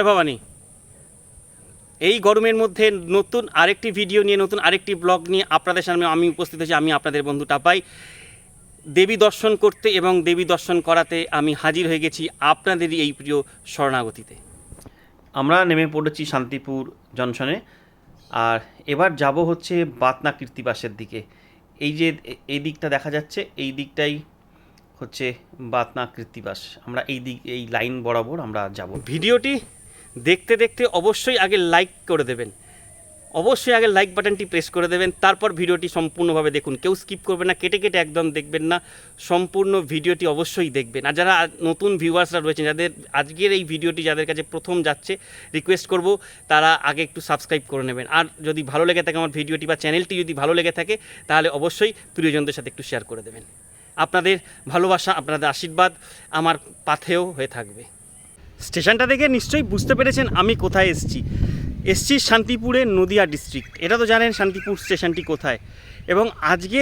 জয় ভবানী। এই গরমের মধ্যে নতুন আরেকটি ভিডিও নিয়ে নতুন আরেকটি ব্লগ নিয়ে আপনাদের সামনে আমি উপস্থিত হয়েছি আমি আপনাদের বন্ধু টাপাই দেবী দর্শন করতে এবং দেবী দর্শন করাতে আমি হাজির হয়ে গেছি আপনাদেরই এই প্রিয় শরণাগতিতে। আমরা নেমে পড়েছি শান্তিপুর জংশনে আর এবার যাব হচ্ছে বাতনা কীর্তিবাসের দিকে। এই যে এই দিকটা দেখা যাচ্ছে এই দিকটাই হচ্ছে বাতনা কৃত্তিবাস আমরা এই দিক এই লাইন বরাবর আমরা যাব। ভিডিওটি দেখতে দেখতে অবশ্যই আগে লাইক করে দেবেন। অবশ্যই আগে লাইক বাটনটি প্রেস করে দেবেন, তারপর ভিডিওটি সম্পূর্ণভাবে দেখুন। কেউ স্কিপ করবে না, কেটে কেটে একদম দেখবেন না, সম্পূর্ণ ভিডিওটি অবশ্যই দেখবেন। আর যারা নতুন ভিউয়ার্সরা রয়েছেন, যাদের আজকের এই ভিডিওটি যাদের কাছে প্রথম যাচ্ছে রিকোয়েস্ট করব তারা আগে একটু সাবস্ক্রাইব করে নেবেন। আর যদি ভালো লেগে থাকে আমার ভিডিওটি বা চ্যানেলটি যদি ভালো লেগে থাকে, তাহলে অবশ্যই প্রিয়জনদের সাথে একটু শেয়ার করে দেবেন। আপনাদের ভালোবাসা, আপনাদের আশীর্বাদ আমার পাথেও হয়ে থাকবে। স্টেশনটা দেখে নিশ্চয়ই বুঝতে পেরেছেন আমি কোথায় এসেছি। এসছি শান্তিপুরের নদিয়া ডিস্ট্রিক্ট এটা তো জানেন শান্তিপুর স্টেশনটি কোথায়। এবং আজকে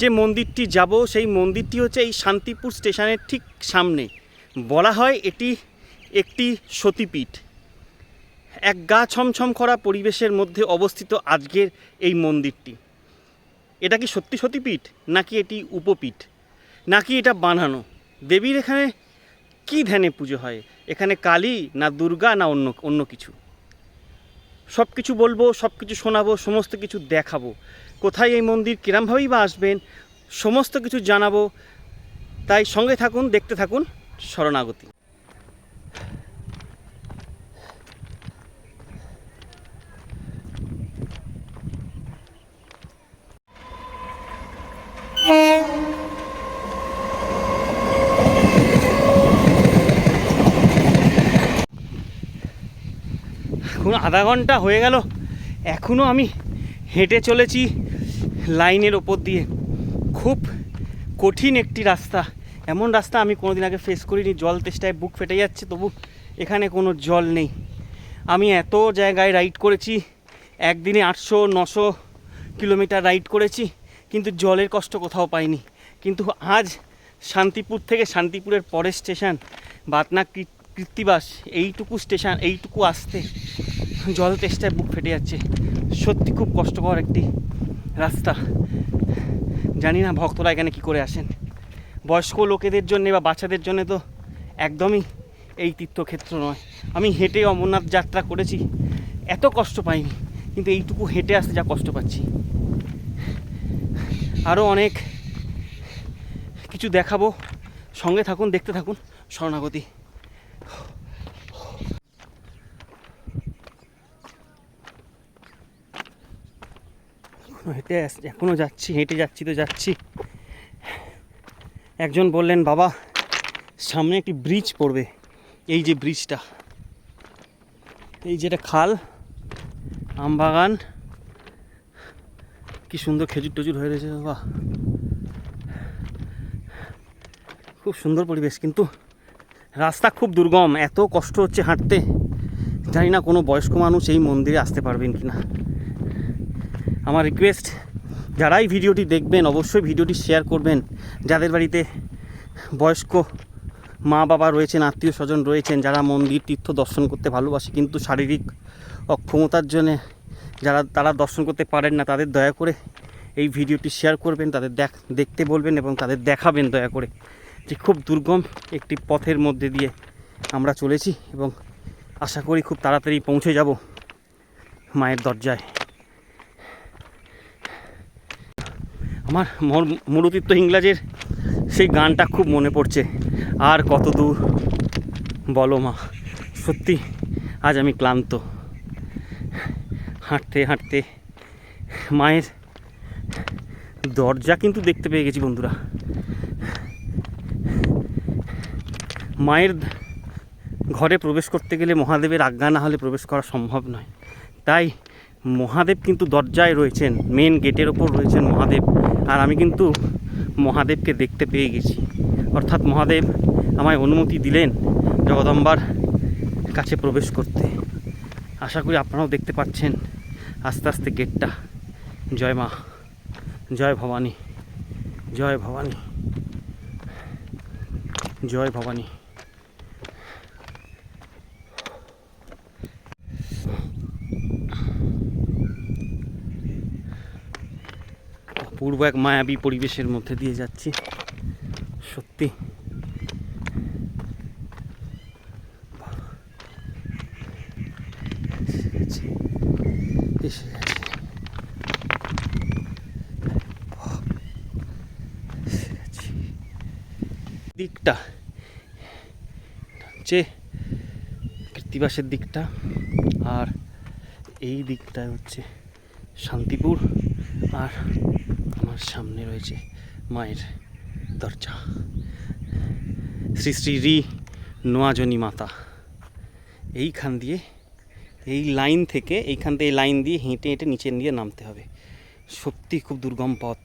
যে মন্দিরটি যাব, সেই মন্দিরটি হচ্ছে এই শান্তিপুর স্টেশনের ঠিক সামনে। বলা হয় এটি একটি সতীপীঠ। এক গা ছমছম করা পরিবেশের মধ্যে অবস্থিত আজকের এই মন্দিরটি। এটা কি সত্যি সতীপীঠ, নাকি এটি উপপীঠ? নাকি এটা বানানো? দেবীর এখানে কি ধ্যানে পুজো হয়? এখানে কালী না দুর্গা না অন্য অন্য কিছু। সব কিছু বলব সব কিছু শোনাবো, সমস্ত কিছু দেখাবো। কোথায় এই মন্দির, কিরমভাবেই বা আসবেন, সমস্ত কিছু জানাব। তাই সঙ্গে থাকুন, দেখতে থাকুন, শরণাগতি। এখন আধা ঘণ্টা হয়ে গেল। এখনও আমি হেঁটে চলেছি লাইনের ওপর দিয়ে। খুব কঠিন একটি রাস্তা। এমন রাস্তা আমি কোনোদিন আগে ফেস করিনি। জল তেষ্টায় বুক ফেটে যাচ্ছে, তবু এখানে কোনো জল নেই। আমি এত জায়গায় রাইড করেছি, একদিনে আটশো, নশো কিলোমিটার রাইড করেছি, কিন্তু জলের কষ্ট কোথাও পাইনি। কিন্তু আজ শান্তিপুর থেকে শান্তিপুরের পরের স্টেশন বাতনা কৃত্তিবাস, এইটুকু স্টেশন এইটুকু আসতে জল তেষ্টায় বুক ফেটে যাচ্ছে। সত্যি খুব কষ্টকর একটি রাস্তা। জানি না ভক্তরা এখানে কি করে আসেন। বয়স্ক লোকেদের জন্য বা বাচ্চাদের জন্য তো একদমই এই তীর্থক্ষেত্র নয়। আমি হেঁটে অমরনাথ যাত্রা করেছি, এত কষ্ট পাইনি, কিন্তু এইটুকু হেঁটে আসতে যা কষ্ট পাচ্ছি। আরও অনেক কিছু দেখাবো। সঙ্গে থাকুন, দেখতে থাকুন, শরণাগতি। এখনও হেঁটে আস- এখনও যাচ্ছি, হেঁটে যাচ্ছি তো যাচ্ছি। একজন বললেন, বাবা, সামনে একটি ব্রিজ পড়বে। এই যে ব্রিজটা এই যেটা খাল আমবাগান কি সুন্দর খেজুর টজুর হয়ে রয়েছে, বাবা। খুব সুন্দর পরিবেশ, কিন্তু রাস্তা খুব দুর্গম, এত কষ্ট হচ্ছে হাঁটতে। জানি না কোনো বয়স্ক মানুষ এই মন্দিরে আসতে পারবেন কি না আমার রিকোয়েস্ট যারাই ভিডিওটি দেখবেন, অবশ্যই ভিডিওটি শেয়ার করবেন। যাদের বাড়িতে বয়স্ক মা বাবা রয়েছেন, আত্মীয় স্বজন রয়েছেন, যারা মন্দির তীর্থ দর্শন করতে ভালোবাসে, কিন্তু শারীরিক অক্ষমতার জন্যে যারা, তারা দর্শন করতে পারেন না, তাদের দয়া করে এই ভিডিওটি শেয়ার করবেন, তাদের দেখ, দেখতে বলবেন এবং তাদের দেখাবেন দয়া করে যে খুব দুর্গম একটি পথের মধ্যে দিয়ে আমরা চলেছি এবং আশা করি খুব তাড়াতাড়ি পৌঁছে যাব মায়ের দরজায়। আমার মর- মরুতীর্থ ইংলাজের সেই গানটা খুব মনে পড়ছে। আর কত দূর? বলো মা, সত্যি আজ আমি ক্লান্ত। হাঁটতে হাঁটতে মায়ের দরজা কিন্তু দেখতে পেয়ে গেছি বন্ধুরা। মায়ের ঘরে প্রবেশ করতে গেলে মহাদেবের আজ্ঞা না হলে প্রবেশ করা সম্ভব নয়। তাই মহাদেব কিন্তু দরজায় রয়েছেন মেন গেটের ওপর রয়েছেন মহাদেব। আর আমি কিন্তু মহাদেবকে দেখতে পেয়ে গেছি। অর্থাৎ মহাদেব আমায় অনুমতি দিলেন জগদম্বার কাছে প্রবেশ করতে। আশা করি আপনারাও দেখতে পাচ্ছেন আস্তে আস্তে গেটটা। জয় মা, জয় ভবানী জয় ভবানী জয় ভবানী। অপূর্ব এক মায়াবী পরিবেশের মধ্যে দিয়ে যাচ্ছি। সত্যি। এসে দিকটা হচ্ছে কৃত্তিবাসের দিকটা আর এই দিকটা হচ্ছে শান্তিপুর আর আমার সামনে রয়েছে মায়ের দরজা। শ্রী শ্রী রি নোয়াজনী মাতা। এইখান দিয়ে, এই লাইন থেকে, এইখান থেকে এই লাইন দিয়ে হেঁটে হেঁটে নিচের দিয়ে নামতে হবে। সত্যি খুব দুর্গম পথ।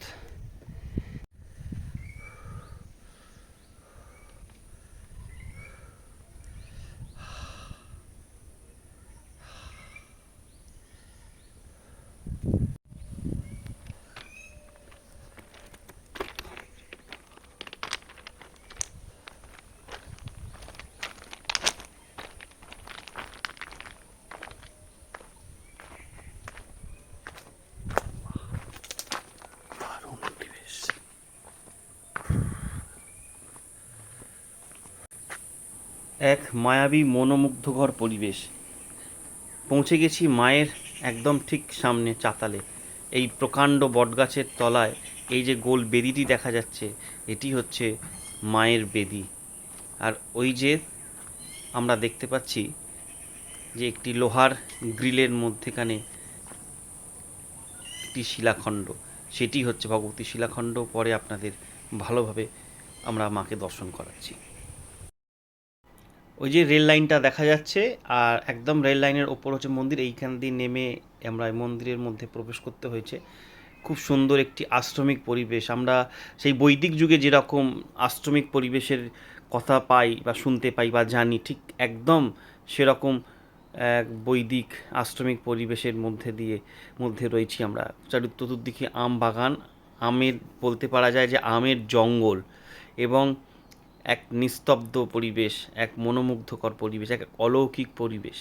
এক মায়াবী মনোমুগ্ধকর পরিবেশ। পৌঁছে গেছি মায়ের একদম ঠিক সামনে চাতালে। এই প্রকাণ্ড বটগাছের তলায় এই যে গোল বেদিটি দেখা যাচ্ছে, এটি হচ্ছে মায়ের বেদি। আর ওই যে আমরা দেখতে পাচ্ছি যে একটি লোহার গ্রিলের মধ্যেখানে একটি শিলাখণ্ড। সেটি হচ্ছে ভগবতী শিলাখণ্ড। পরে আপনাদের ভালোভাবে আমরা মাকে দর্শন করাচ্ছি। ওই যে রেল লাইনটা দেখা যাচ্ছে, আর একদম রেল লাইনের ওপর হচ্ছে মন্দির, এইখান দিয়ে নেমে আমরা মন্দিরের মধ্যে প্রবেশ করতে হয়েছে। খুব সুন্দর একটি আশ্রমিক পরিবেশ। আমরা সেই বৈদিক যুগে যেরকম আশ্রমিক পরিবেশের কথা পাই বা শুনতে পাই বা জানি, ঠিক একদম সেরকম এক বৈদিক আশ্রমিক পরিবেশের মধ্যে দিয়ে, মধ্যে রয়েছি আমরা। চতুর্দিকে আম বাগান আমের, বলতে পারা যায় যে আমের জঙ্গল। এবং এক নিস্তব্ধ পরিবেশ, এক মনোমুগ্ধকর পরিবেশ, এক অলৌকিক পরিবেশ।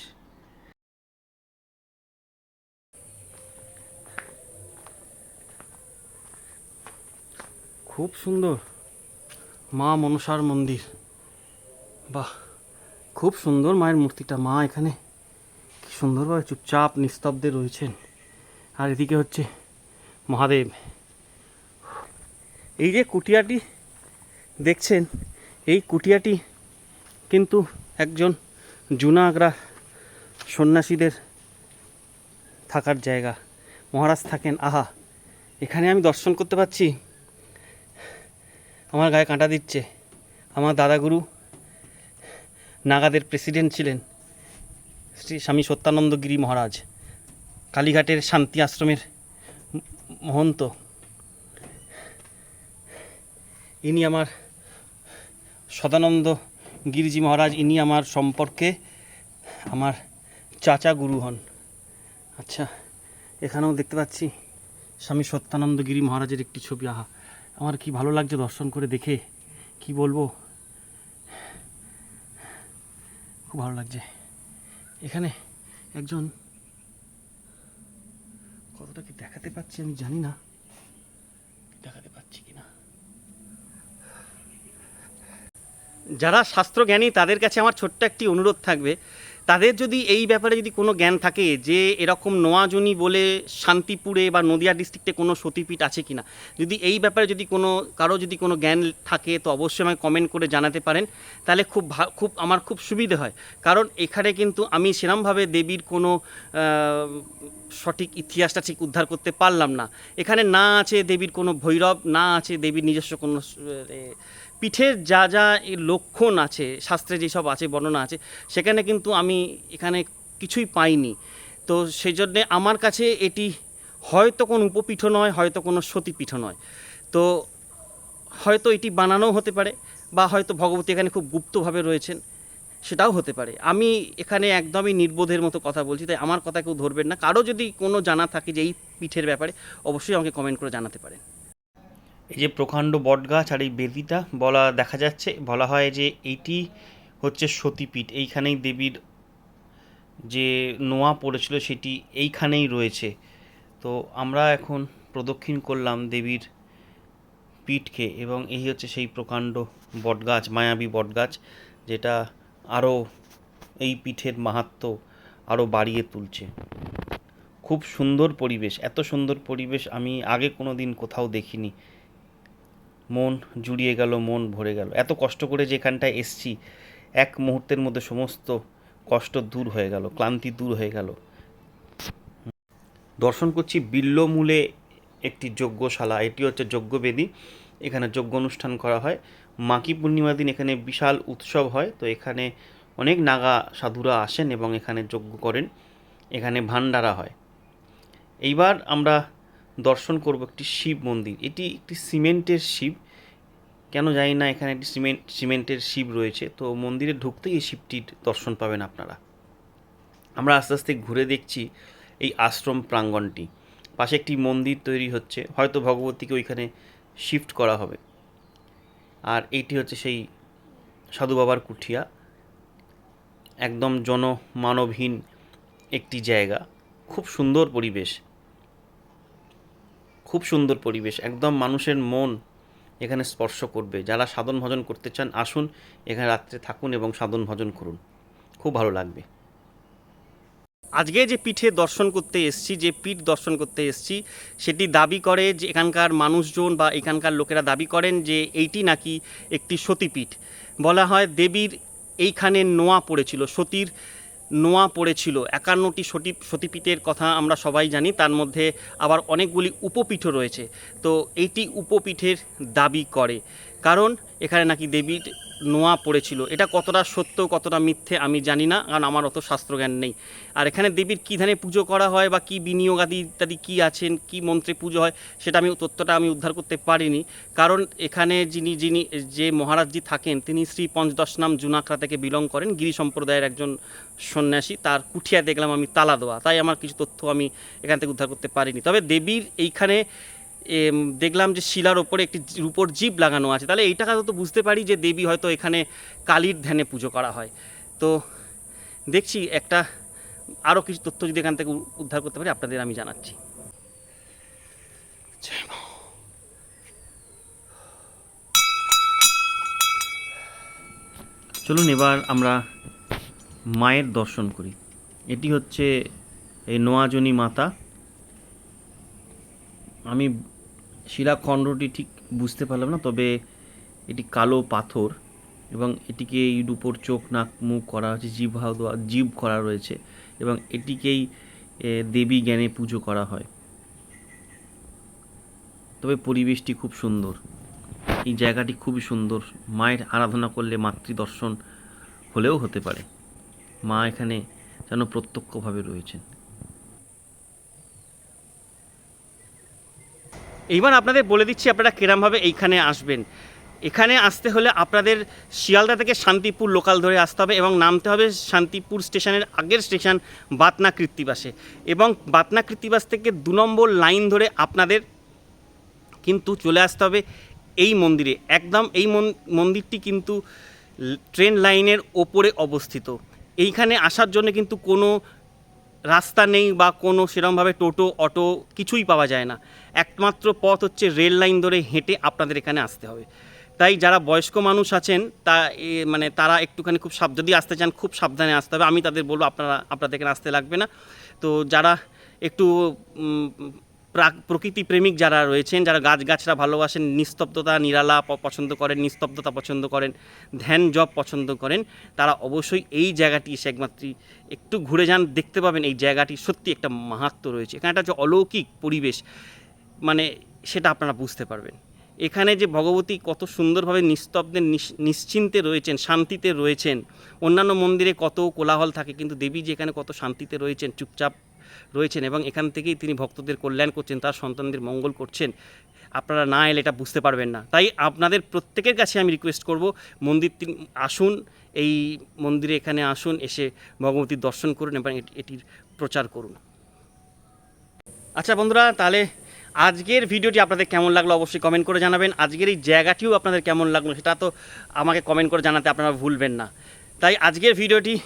খুব সুন্দর। মা মনসার মন্দির। বাহ, খুব সুন্দর মায়ের মূর্তিটা। মা এখানে কি সুন্দরভাবে চুপচাপ নিস্তব্ধে রয়েছেন। আর এদিকে হচ্ছে মহাদেব। এই যে কুটিয়াটি দেখছেন এই কুটিয়াটি কিন্তু একজন জুনাগরা সন্ন্যাসীদের থাকার জায়গা। মহারাজ থাকেন, আহা, এখানে আমি দর্শন করতে পারছি আমার গায়ে কাঁটা দিচ্ছে। আমার দাদাগুরু নাগাদের প্রেসিডেন্ট ছিলেন, শ্রী স্বামী সত্যানন্দ গিরি মহারাজ, কালীঘাটের শান্তি আশ্রমের মহন্ত। ইনি আমার সদানন্দ গিরিজি মহারাজ, ইনি আমার সম্পর্কে আমার চাচা গুরু হন। আচ্ছা এখানেও দেখতে পাচ্ছি স্বামী সত্যানন্দ গিরি মহারাজের একটি ছবি। আহা, আমার কি ভালো লাগছে দর্শন করে দেখে। কি বলব? খুব ভালো লাগছে। এখানে একজন কতটা কি দেখাতে পাচ্ছি আমি জানি না। দেখাতে পাচ্ছি কি না যারা শাস্ত্রজ্ঞানী, তাদের কাছে আমার ছোট্ট একটি অনুরোধ থাকবে। তাদের যদি এই ব্যাপারে যদি কোনো জ্ঞান থাকে যে এরকম নোয়াজনি বলে শান্তিপুরে বা নদিয়া ডিস্ট্রিক্টে কোনো সতীপীঠ আছে কি না যদি এই ব্যাপারে যদি কোনো, কারও যদি কোনো জ্ঞান থাকে, তো অবশ্যই আমাকে কমেন্ট করে জানাতে পারেন। তাহলে খুব খুব, আমার খুব সুবিধে হয়। কারণ এখানে কিন্তু আমি সেরমভাবে দেবীর কোনো সঠিক ইতিহাসটা ঠিক উদ্ধার করতে পারলাম না। এখানে না আছে দেবীর কোনো ভৈরব, না আছে দেবীর নিজস্ব কোনো পিঠের যা যা লক্ষণ আছে, শাস্ত্রে যেসব আছে, বর্ণনা আছে, সেখানে কিন্তু আমি এখানে কিছুই পাইনি। তো সেই জন্যে আমার কাছে এটি হয়তো কোনো উপপীঠ নয়, হয়তো কোনো সতীপীঠ নয়। তো হয়তো এটি বানানোও হতে পারে বা হয়তো ভগবতী এখানে খুব গুপ্তভাবে রয়েছেন, সেটাও হতে পারে। আমি এখানে একদমই নির্বোধের মতো কথা বলছি, তাই আমার কথা কেউ ধরবেন না। কারও যদি কোনো জানা থাকে যে এই পিঠের ব্যাপারে, অবশ্যই আমাকে কমেন্ট করে জানাতে পারেন। এই যে প্রকাণ্ড বটগাছ আর এই বেদিটা বলা দেখা যাচ্ছে, বলা হয় যে এইটি হচ্ছে সতীপীঠ। এইখানেই দেবীর যে নোয়া পড়েছিল সেটি এইখানেই রয়েছে। তো আমরা এখন প্রদক্ষিণ করলাম দেবীর পিঠকে এবং এই হচ্ছে সেই প্রকাণ্ড বটগাছ, মায়াবী বটগাছ, যেটা আরও এই পীঠের মাহাত্ম্য আরও বাড়িয়ে তুলছে। খুব সুন্দর পরিবেশ, এত সুন্দর পরিবেশ আমি আগে কোনো দিন কোথাও দেখিনি। মন জুড়িয়ে গেল, মন ভরে গেল। এত কষ্ট করে যেখানটায় এসছি, এক মুহূর্তের মধ্যে সমস্ত কষ্ট দূর হয়ে গেল, ক্লান্তি দূর হয়ে গেল। দর্শন করছি বিল্লমূলে একটি যজ্ঞশালা। এটি হচ্ছে যজ্ঞবেদী। এখানে যজ্ঞ অনুষ্ঠান করা হয়। মাকি পূর্ণিমার দিন এখানে বিশাল উৎসব হয়। তো এখানে অনেক নাগা সাধুরা আসেন এবং এখানে যজ্ঞ করেন। এখানে ভান্ডারা হয়। এইবার আমরা দর্শন করব একটি শিব মন্দির। এটি একটি সিমেন্টের শিব। কেন জানি না, এখানে একটি সিমেন্ট, সিমেন্টের শিব রয়েছে। তো মন্দিরে ঢুকতেই এই শিবটির দর্শন পাবেন আপনারা। আমরা আস্তে আস্তে ঘুরে দেখছি এই আশ্রম প্রাঙ্গণটি পাশে একটি মন্দির তৈরি হচ্ছে। হয়তো ভগবতীকে ওইখানে শিফট করা হবে। আর এইটি হচ্ছে সেই সাধু বাবার কুঠিয়া। একদম জনমানবহীন একটি জায়গা। খুব সুন্দর পরিবেশ। খুব সুন্দর পরিবেশ, একদম মানুষের মন এখানে স্পর্শ করবে। যারা সাধন ভজন করতে চান, আসুন এখানে রাত্রে থাকুন এবং সাধন ভজন করুন। খুব ভালো লাগবে। আজকে যে পিঠে দর্শন করতে এসছি, যে পীঠ দর্শন করতে এসছি, সেটি দাবি করে যে এখানকার মানুষজন বা এখানকার লোকেরা দাবি করেন যে এইটি নাকি একটি সতীপীঠ। বলা হয় দেবীর এইখানে নোয়া পড়েছিল, সতীর নোয়া পড়েছিল। একান্নটি সতী সতীপীঠের কথা আমরা সবাই জানি, তার মধ্যে আবার অনেকগুলি উপপীঠও রয়েছে। তো এইটি উপপীঠের দাবি করে। কারণ এখানে নাকি দেবীর নোয়া পড়েছিল। এটা কতটা সত্য, কতটা মিথ্যে আমি জানি না, কারণ আমার অত শাস্ত্রজ্ঞান নেই। আর এখানে দেবীর কী ধানে পুজো করা হয় বা কী বিনিয়োগ আদি ইত্যাদি কী আছেন, কী মন্ত্রে পুজো হয়, সেটা আমি তথ্যটা আমি উদ্ধার করতে পারিনি। কারণ এখানে যিনি যিনি, যে মহারাজজি থাকেন, তিনি শ্রী পঞ্চদশ নাম জুনাকড়া থেকে বিলং করেন। গিরি সম্প্রদায়ের একজন সন্ন্যাসী, তার কুঠিয়া দেখলাম আমি তালা দেওয়া। তাই আমার কিছু তথ্য আমি এখান থেকে উদ্ধার করতে পারিনি। তবে দেবীর এইখানে দেখলাম যে শিলার ওপরে একটি রূপোর জীব লাগানো আছে। তাহলে এইটা তো বুঝতে পারি যে দেবী হয়তো এখানে কালীর ধ্যানে পুজো করা হয়। তো দেখছি একটা আরও কিছু তথ্য যদি এখান থেকে উদ্ধার করতে পারি, আপনাদের আমি জানাচ্ছি। চলুন এবার আমরা মায়ের দর্শন করি। এটি হচ্ছে এই নোয়াজনী মাতা। আমি শিলাখণ্ডটি ঠিক বুঝতে পারলাম না, তবে এটি কালো পাথর এবং এটিকে এই উপর চোখ, নাক, মুখ করা হয়েছে দেওয়া জীব করা রয়েছে এবং এটিকেই দেবী জ্ঞানে পুজো করা হয়। তবে পরিবেশটি খুব সুন্দর। এই জায়গাটি খুবই সুন্দর। মায়ের আরাধনা করলে মাতৃদর্শন হলেও হতে পারে। মা এখানে যেন প্রত্যক্ষভাবে রয়েছেন। এইবার আপনাদের বলে দিচ্ছি আপনারা কিরমভাবে এইখানে আসবেন। এখানে আসতে হলে আপনাদের শিয়ালদা থেকে শান্তিপুর লোকাল ধরে আসতে হবে এবং নামতে হবে শান্তিপুর স্টেশনের আগের স্টেশন বাতনা কৃত্তিবাসে। এবং বাতনা কৃত্তিবাস থেকে দু নম্বর লাইন ধরে আপনাদের কিন্তু চলে আসতে হবে এই মন্দিরে। একদম এই মন- মন্দিরটি কিন্তু ট্রেন লাইনের ওপরে অবস্থিত। এইখানে আসার জন্য কিন্তু কোনো রাস্তা নেই বা কোনো সেরমভাবে টোটো, অটো কিছুই পাওয়া যায় না। একমাত্র পথ হচ্ছে রেল লাইন ধরে হেঁটে আপনাদের এখানে আসতে হবে। তাই যারা বয়স্ক মানুষ আছেন, তা মানে তারা একটুখানি খুব সাব, যদি আসতে চান, খুব সাবধানে আসতে হবে। আমি তাদের বলব, আপনারা, আপনাদের এখানে আসতে লাগবে না। তো যারা একটু প্রকৃতি প্রেমিক যারা রয়েছেন, যারা গাছগাছরা ভালোবাসেন, নিস্তব্ধতা, নিরালা পছন্দ করেন, নিস্তব্ধতা পছন্দ করেন, ধ্যান জব পছন্দ করেন, তারা অবশ্যই এই জায়গাটি এসে একমাত্র একটু ঘুরে যান, দেখতে পাবেন এই জায়গাটি সত্যি একটা মাহাত্ম রয়েছে। এখানে একটা যে অলৌকিক পরিবেশ মানে সেটা আপনারা বুঝতে পারবেন। এখানে যে ভগবতী কত সুন্দরভাবে নিস্তব্ধে, নিশ- নিশ্চিন্তে রয়েছেন, শান্তিতে রয়েছেন, অন্যান্য মন্দিরে কত কোলাহল থাকে, কিন্তু দেবী যে এখানে কত শান্তিতে রয়েছেন, চুপচাপ রয়েছেন এবং এখান থেকেই তিনি ভক্তদের কল্যাণ করছেন, তার সন্তানদের মঙ্গল করছেন। আপনারা না এলে এটা বুঝতে পারবেন না। তাই আপনাদের প্রত্যেকের কাছে আমি রিকোয়েস্ট করব, মন্দির আসুন, এই মন্দিরে এখানে আসুন, এসে ভগবতীর দর্শন করুন এবং এটি- এটির প্রচার করুন। আচ্ছা বন্ধুরা, তাহলে আজকের ভিডিওটি আপনাদের কেমন লাগল অবশ্যই কমেন্ট করে জানাবেন। আজকের এই জায়গাটিও আপনাদের কেমন লাগল সেটা তো আমাকে কমেন্ট করে জানাতে আপনারা ভুলবেন না। তাই আজকের ভিডিওটি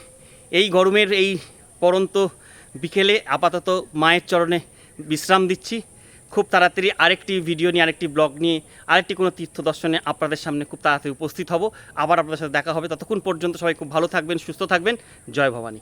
এই গরমের এই পরন্ত বিকেলে আপাতত মায়ের চরণে বিশ্রাম দিচ্ছি। খুব তাড়াতাড়ি আরেকটি ভিডিও নিয়ে, আরেকটি ব্লগ নিয়ে, আরেকটি কোনো তীর্থ দর্শনে আপনাদের সামনে খুব তাড়াতাড়ি উপস্থিত হব। আবার আপনাদের সাথে দেখা হবে। ততক্ষণ পর্যন্ত সবাই খুব ভালো থাকবেন, সুস্থ থাকবেন। জয় ভবানী।